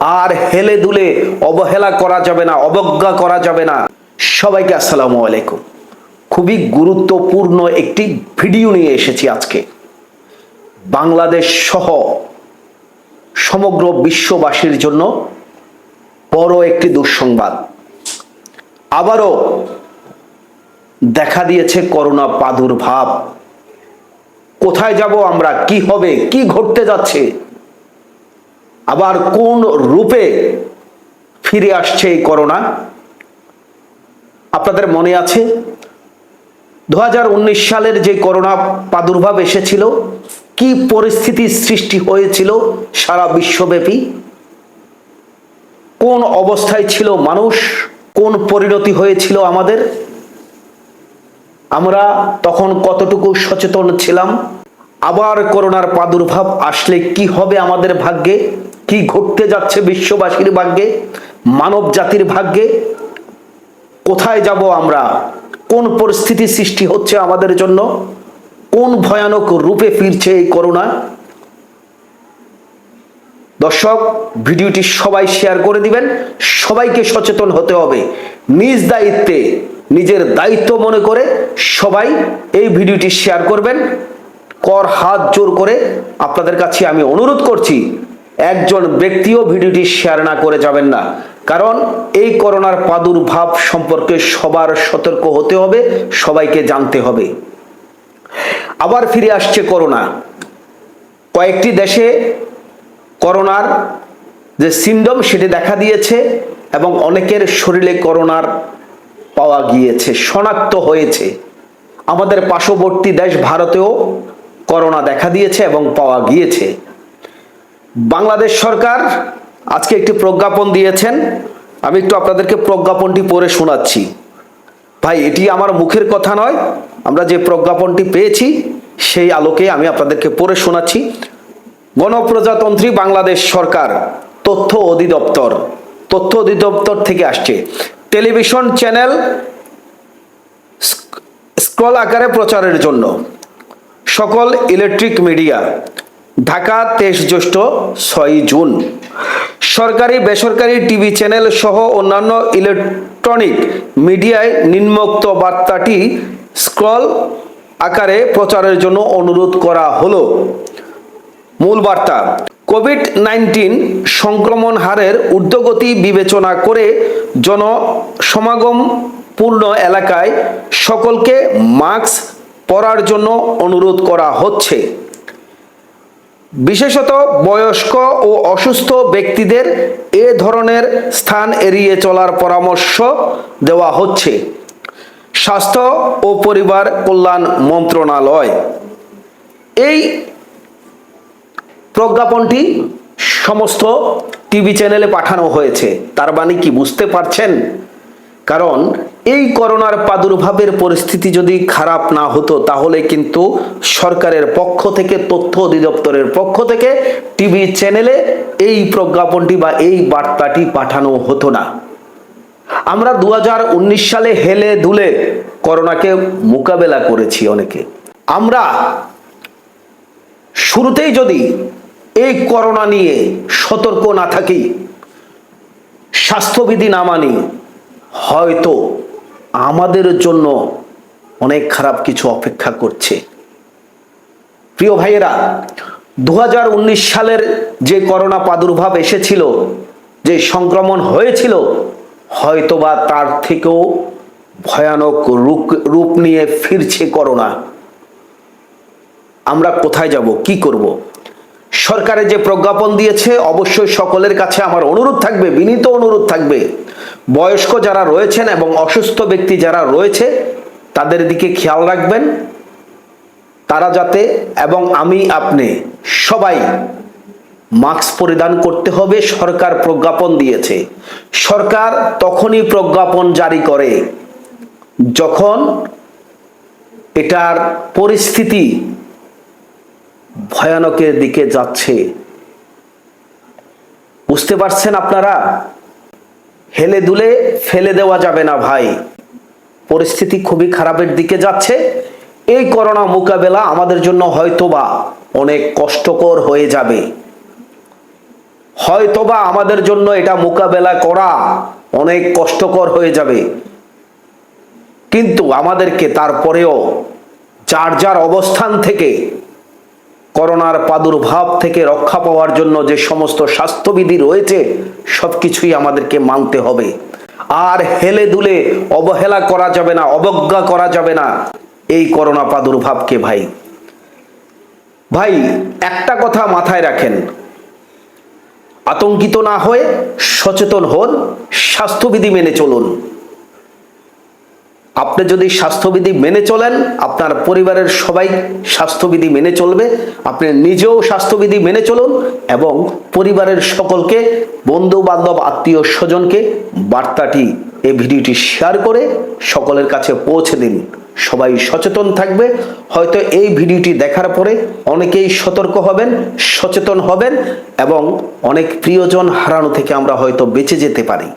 আর হেলে দুলে অবহেলা করা যাবে না, অবজ্ঞা করা যাবে না। সবাইকে আসসালামু আলাইকুম। খুবই গুরুত্বপূর্ণ একটি ভিডিও নিয়ে এসেছি আজকে। বাংলাদেশ সহ সমগ্র বিশ্ববাসীর জন্য বড় একটি দুঃসংবাদ। আবারও দেখা দিয়েছে করোনা প্রাদুর্ভাব। কোথায় যাব আমরা? কি হবে? কি ঘটতে যাচ্ছে? আবার কোন রূপে ফিরে আসছে এই করোনা? আপনাদের মনে আছে? দু হাজার উনিশ সালের যে করোনা প্রাদুর্ভাব এসেছিল, কি পরিস্থিতির সৃষ্টি হয়েছিল সারা বিশ্বব্যাপী? কোন অবস্থায় ছিল মানুষ? কোন পরিণতি হয়েছিল আমাদের? আমরা তখন কতটুকু সচেতন ছিলাম? আবার করোনার প্রাদুর্ভাব আসলে কি হবে আমাদের ভাগ্যে? কি ঘটতে যাচ্ছে বিশ্ববাসীর ভাগ্যে, মানব জাতির ভাগ্যে? কোথায় যাব আমরা? কোন পরিস্থিতি সৃষ্টি হচ্ছে আমাদের জন্য? কোন ভয়ানক রূপে ফিরছে এই করোনা দর্শক, ভিডিওটি সবাই শেয়ার করে দিবেন। সবাইকে সচেতন হতে হবে। নিজ দায়িত্বে, নিজের দায়িত্ব মনে করে সবাই এই ভিডিওটি শেয়ার করবেন। কর হাত জোর করে আপনাদের কাছে আমি অনুরোধ করছি একজন ব্যক্তিও ভিডিওটি শেয়ার না করে যাবেন না। কারণ এই করোনার প্রাদুর্ভাব সম্পর্কে সবার সতর্ক হতে হবে, সবাইকে জানতে হবে। আবার ফিরে আসছে করোনা। কয়েকটি দেশে করোনার যে সিন্ডম সেটি দেখা দিয়েছে এবং অনেকের শরীরে করোনার পাওয়া গিয়েছে, শনাক্ত হয়েছে। আমাদের পার্শ্ববর্তী দেশ ভারতেও করোনা দেখা দিয়েছে এবং পাওয়া গিয়েছে। বাংলাদেশ সরকার আজকে একটি প্রজ্ঞাপন দিয়েছেন। আমি একটু আপনাদেরকে প্রজ্ঞাপনটি পড়ে শোনাচ্ছি। ভাই, এটি আমার মুখের কথা নয়। আমরা যে প্রজ্ঞাপনটি পেয়েছি, সেই আলোকে আমি আপনাদেরকে পড়ে শোনাচ্ছি। গণপ্রজাতন্ত্রী বাংলাদেশ সরকার, তথ্য অধিদপ্তর তথ্য অধিদপ্তর থেকে আসছে। টেলিভিশন চ্যানেল স্ক্রল আকারে প্রচারের জন্য। সকল ইলেকট্রিক মিডিয়া ঢাকা তেইশ জ্যৈষ্ঠ ছয় জুন। সরকারি, বেসরকারি টিভি চ্যানেল সহ অন্যান্য ইলেকট্রনিক মিডিয়ায় নিম্নোক্ত বার্তাটি স্ক্রল আকারে প্রচারের জন্য অনুরোধ করা হলো। মূল বার্তা, কোভিড নাইন্টিন সংক্রমণ হারের ঊর্ধ্বগতি বিবেচনা করে জনসমাগম পূর্ণ এলাকায় সকলকে মাস্ক পরার জন্য অনুরোধ করা হচ্ছে। বিশেষত বয়স্ক ও অসুস্থ ব্যক্তিদের এ ধরনের স্থান এড়িয়ে চলার পরামর্শ দেওয়া হচ্ছে। স্বাস্থ্য ও পরিবার কল্যাণ মন্ত্রণালয়। এই প্রজ্ঞাপনটি সমস্ত টিভি চ্যানেলে পাঠানো হয়েছে। তার মানে কি বুঝতে পারছেন? কারণ এই করোনার প্রাদুর্ভাবের পরিস্থিতি যদি খারাপ না হতো, তাহলে কিন্তু সরকারের পক্ষ থেকে, তথ্য অধিদপ্তরের পক্ষ থেকে টিভি চ্যানেলে এই প্রজ্ঞাপনটি বা এই বার্তাটি পাঠানো হতো না। আমরা দু হাজার উনিশ সালে হেলে দুলে করোনাকে মোকাবেলা করেছি অনেকে। আমরা শুরুতেই যদি এই করোনা নিয়ে সতর্ক না থাকি, স্বাস্থ্যবিধি না মানি, হয়তো আমাদের জন্য অনেক খারাপ কিছু অপেক্ষা করছে। প্রিয় ভাইয়েরা দু হাজার উনিশ সালের যে করোনা প্রাদুর্ভাব এসেছিল, যে সংক্রমণ হয়েছিল, হয়তোবা তার থেকেও ভয়ানক রূপ রূপ নিয়ে ফিরছে করোনা। আমরা কোথায় যাব, কি করব? সরকারে যে প্রজ্ঞাপন দিয়েছে, অবশ্যই সকলের কাছে আমার অনুরোধ থাকবে, বিনীত অনুরোধ থাকবে। বয়স্ক যারা রয়েছেন এবং অসুস্থ ব্যক্তি যারা রয়েছে, তাদের দিকে খেয়াল রাখবেন। তারা যাতে এবং আমি, আপনি সবাই মাস্ক পরিধান করতে হবে, সরকার প্রজ্ঞাপন দিয়েছে। সরকার তখনই প্রজ্ঞাপন জারি করে যখন এটার পরিস্থিতি ভয়ানকের দিকে যাচ্ছে। বুঝতে পারছেন আপনারা? হেলে দুলে ফেলে দেওয়া যাবে না ভাই। পরিস্থিতি খুবই খারাপের দিকে যাচ্ছে। এই করোনা মোকাবেলা আমাদের জন্য হয়তোবা অনেক কষ্টকর হয়ে যাবে। হয়তোবা আমাদের জন্য এটা মোকাবেলা করা অনেক কষ্টকর হয়ে যাবে। কিন্তু আমাদেরকে তারপরেও যার যার অবস্থান থেকে করোনার প্রাদুর্ভাব থেকে রক্ষা পাওয়ার জন্য যে সমস্ত স্বাস্থ্যবিধি রয়েছে, সবকিছুই আমাদেরকে মানতে হবে। আর হেলে দুলে অবহেলা করা যাবে না, অবজ্ঞা করা যাবে না এই করোনা প্রাদুর্ভাবকে ভাই। ভাই, একটা কথা মাথায় রাখেন। আতঙ্কিত না হয়ে সচেতন হন, স্বাস্থ্যবিধি মেনে চলুন। আপনি যদি স্বাস্থ্যবিধি মেনে চলেন, আপনার পরিবারের সবাই স্বাস্থ্যবিধি মেনে চলবে। আপনি নিজেও স্বাস্থ্যবিধি মেনে চলুন এবং পরিবারের সকলকে বন্ধু বান্ধব আত্মীয় স্বজনকে বার্তাটি, এই ভিডিওটি শেয়ার করে সকলের কাছে পৌঁছে দিন। সবাই সচেতন থাকবে। হয়তো এই ভিডিওটি দেখার পরে অনেকেই সতর্ক হবেন, সচেতন হবেন এবং অনেক প্রিয়জন হারানো থেকে আমরা হয়তো বেঁচে যেতে পারি।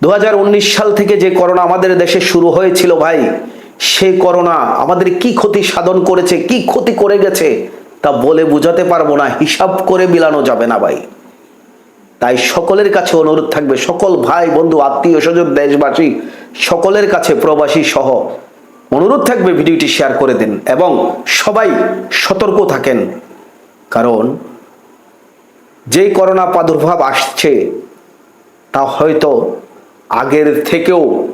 দু হাজার উনিশ সাল থেকে যে করোনা আমাদের দেশে শুরু হয়েছিল ভাই সেই করোনা আমাদের কি ক্ষতি সাধন করেছে, কি ক্ষতি করে গেছে, তা বলে বোঝাতে পারব না, হিসাব করে মিলানো যাবে না ভাই। তাই সকলের কাছে অনুরোধ থাকবে, সকল ভাই, বন্ধু, আত্মীয় স্বজন, দেশবাসী, সকলের কাছে প্রবাসী সহ অনুরোধ থাকবে ভিডিওটি শেয়ার করে দিন এবং সবাই সতর্ক থাকেন। কারণ যেই করোনা প্রাদুর্ভাব আসছে, তা হয়তো আগের থেকেও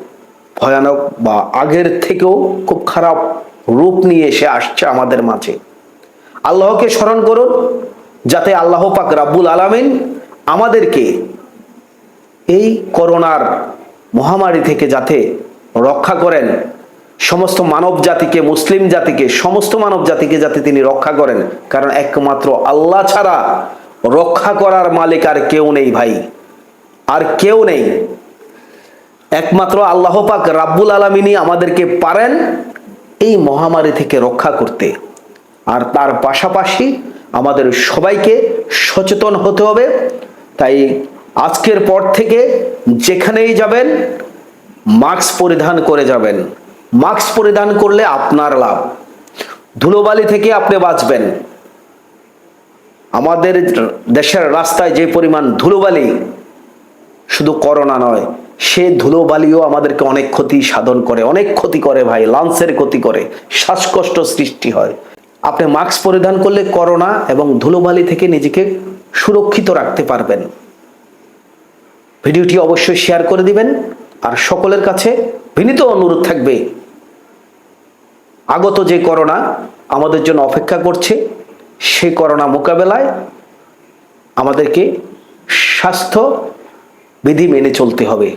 ভয়ানক বা আগের থেকেও খুব খারাপ রূপ নিয়ে এসে আসছে আমাদের মাঝে। আল্লাহকে স্মরণ করুন, যাতে আল্লাহ পাক রাব্বুল আলামিন আমাদেরকে এই করোনার মহামারী থেকে যাতে রক্ষা করেন। সমস্ত মানব জাতিকে, মুসলিম জাতিকে, সমস্ত মানব জাতিকে যাতে তিনি রক্ষা করেন। কারণ একমাত্র আল্লাহ ছাড়া রক্ষা করার মালিক আর কেউ নেই ভাই। আর কেউ নেই। একমাত্র আল্লাহ পাক রাব্বুল আলমিনই আমাদেরকে পারেন এই মহামারী থেকে রক্ষা করতে। আর তার পাশাপাশি আমাদের সবাইকে সচেতন হতে হবে। তাই আজকের পর থেকে যেখানেই যাবেন, মাস্ক পরিধান করে যাবেন। মাস্ক পরিধান করলে আপনার লাভ। ধুলোবালি থেকে আপনি বাঁচবেন। আমাদের দেশের রাস্তায় যে পরিমাণ ধুলোবালি, শুধু করোনা নয় সে ধুলোবালিও আমাদেরকে অনেক ক্ষতি সাধন করে, অনেক ক্ষতি করে ভাই লাংসের ক্ষতি করে, শ্বাসকষ্ট সৃষ্টি হয়। আপনি মাস্ক পরিধান করলে করোনা এবং ধুলোবালি থেকে নিজেকে সুরক্ষিত রাখতে পারবেন। ভিডিওটি অবশ্যই শেয়ার করে দিবেন, আর সকলের কাছে বিনীত অনুরোধ থাকবে, আগত যে করোনা আমাদের জন্য অপেক্ষা করছে, সে করোনা মোকাবেলায় আমাদেরকে স্বাস্থ্য বিধি মেনে চলতে হবে।